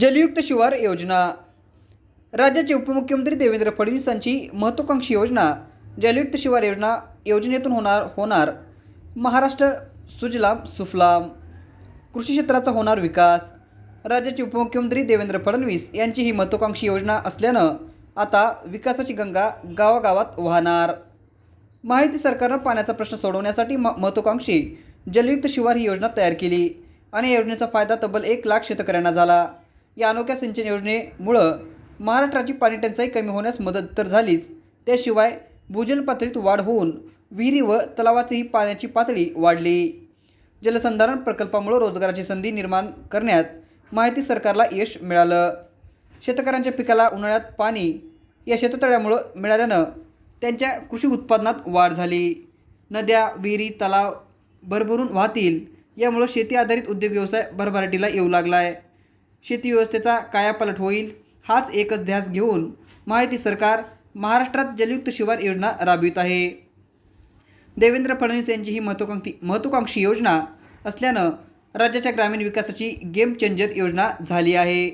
जलयुक्त शिवार योजना. राज्याचे उपमुख्यमंत्री देवेंद्र फडणवीसांची महत्त्वाकांक्षी योजना जलयुक्त शिवार योजना योजनेतून होणार होणार. महाराष्ट्र सुजलाम सुफलाम कृषी क्षेत्राचा होणार विकास. राज्याचे उपमुख्यमंत्री देवेंद्र फडणवीस यांची ही महत्त्वाकांक्षी योजना असल्यानं आता विकासाची गंगा गावागावात वाहणार. माहिती सरकारनं पाण्याचा प्रश्न सोडवण्यासाठी म महत्त्वाकांक्षी जलयुक्त शिवार ही योजना तयार केली आणि या योजनेचा फायदा तब्बल एक लाख शेतकऱ्यांना झाला. या अनोख्या सिंचन योजनेमुळं महाराष्ट्राची पाणी टंचाई कमी होण्यास मदत तर झालीच. त्याशिवाय भूजल पातळीत वाढ होऊन विहिरी व तलावाचीही पाण्याची पातळी वाढली. जलसंधारण प्रकल्पामुळे रोजगाराची संधी निर्माण करण्यात माहिती सरकारला यश मिळालं. शेतकऱ्यांच्या पिकाला उन्हाळ्यात पाणी या शेततळ्यामुळं मिळाल्यानं त्यांच्या कृषी उत्पादनात वाढ झाली. नद्या विहिरी तलाव भरभरून वाहतील यामुळं शेती आधारित उद्योग व्यवसाय भरभराटीला येऊ लागला आहे शेती व्यवस्थेचा कायापालट होईल हाच एकच ध्यास घेऊन माहिती सरकार महाराष्ट्रात जलयुक्त शिवार योजना राबवित आहे. देवेंद्र फडणवीस यांची ही महत्वाकांक्षी महत्त्वाकांक्षी योजना असल्यानं राज्याच्या ग्रामीण विकासाची गेम चेंजर योजना झाली आहे.